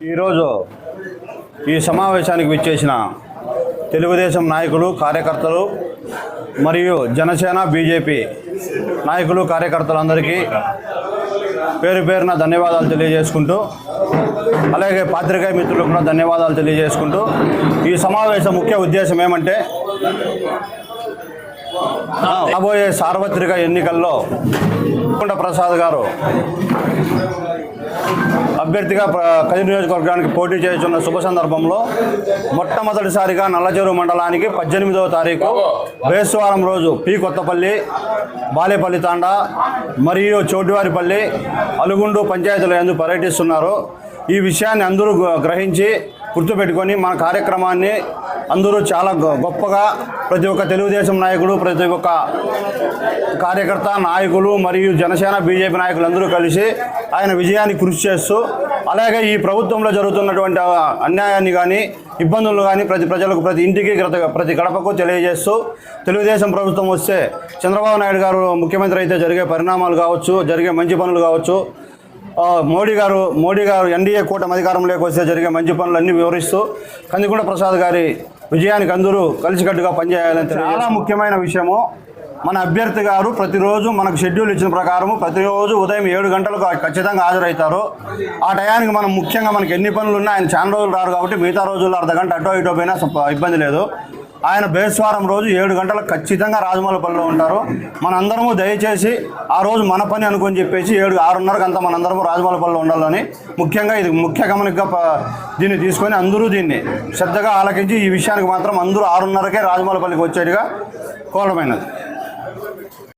ఈరోజు ఈ సమావేశానికి విచ్చేసిన తెలుగుదేశం నాయకులు కార్యకర్తలు మరియు జనసేన బీజేపీ నాయకులు కార్యకర్తలందరికీ పేరు పేరున ధన్యవాదాలు తెలియజేసుకుంటూ అలాగే పాత్రికేయ మిత్రులకు కూడా ధన్యవాదాలు తెలియజేసుకుంటూ ఈ సమావేశం ముఖ్య ఉద్దేశం ఏమంటే రాబోయే సార్వత్రిక ఎన్నికల్లో కుండ ప్రసాద్ గారు అభ్యర్థిగా కది నియోజకవర్గానికి పోటీ చేస్తున్న శుభ సందర్భంలో మొట్టమొదటిసారిగా నల్లచెరువు మండలానికి పద్దెనిమిదవ తారీఖు బేస్వారం రోజు పి. కొత్తపల్లి బాలేపల్లి తాండా మరియు చోటివారిపల్లి అలుగుండు పంచాయతీల ఎందు పర్యటిస్తున్నారు. ఈ విషయాన్ని అందరూ గ్రహించి గుర్తుపెట్టుకొని మన కార్యక్రమాన్ని అందరూ చాలా గొ- గొప్పగా ప్రతి ఒక్క తెలుగుదేశం నాయకుడు ప్రతి ఒక్క కార్యకర్త నాయకులు మరియు జనసేన బీజేపీ నాయకులు అందరూ కలిసి ఆయన విజయానికి కృషి చేస్తూ అలాగే ఈ ప్రభుత్వంలో జరుగుతున్నటువంటి అన్యాయాన్ని కానీ ఇబ్బందులు కానీ ప్రతి ప్రజలకు ప్రతి ఇంటికి ప్రతి ప్రతి గడపకు తెలియజేస్తూ తెలుగుదేశం ప్రభుత్వం వస్తే చంద్రబాబు నాయుడు గారు ముఖ్యమంత్రి అయితే జరిగే పరిణామాలు కావచ్చు జరిగే మంచి పనులు కావచ్చు మోడీ గారు మోడీ గారు ఎన్డీఏ కూటమి అధికారంలోకి వస్తే జరిగే మంచి పనులన్నీ వివరిస్తూ కందికొండ ప్రసాద్ గారి విజయానికి అందరూ కలిసికట్టుగా పనిచేయాలని చాలా ముఖ్యమైన విషయము. మన అభ్యర్థి గారు ప్రతిరోజు మనకు షెడ్యూల్ ఇచ్చిన ప్రకారము ప్రతిరోజు ఉదయం ఏడు గంటలకు ఖచ్చితంగా హాజరవుతారు. ఆ టయానికి మనం ముఖ్యంగా మనకి ఎన్ని పనులు ఉన్నా ఆయన చాలా రోజులు రారు కాబట్టి మిగతా రోజుల్లో అర్ధ గంట అటో ఇటో పోయినా ఇబ్బంది లేదు. ఆయన బేస్వారం రోజు ఏడు గంటలకు ఖచ్చితంగా రాజమౌళిపల్లిలో ఉంటారు. మనందరము దయచేసి ఆ రోజు మన పని అనుకొని చెప్పేసి ఏడు ఆరున్నరకు అంతా మనందరము రాజమౌళిపల్లిలో ఉండాలని ముఖ్యంగా ఇది ముఖ్య గమనికగా దీన్ని తీసుకొని అందరూ దీన్ని శ్రద్ధగా ఆలకించి ఈ విషయానికి మాత్రం అందరూ ఆరున్నరకే రాజమౌళిపల్లికి వచ్చేట్టుగా కోరమైనది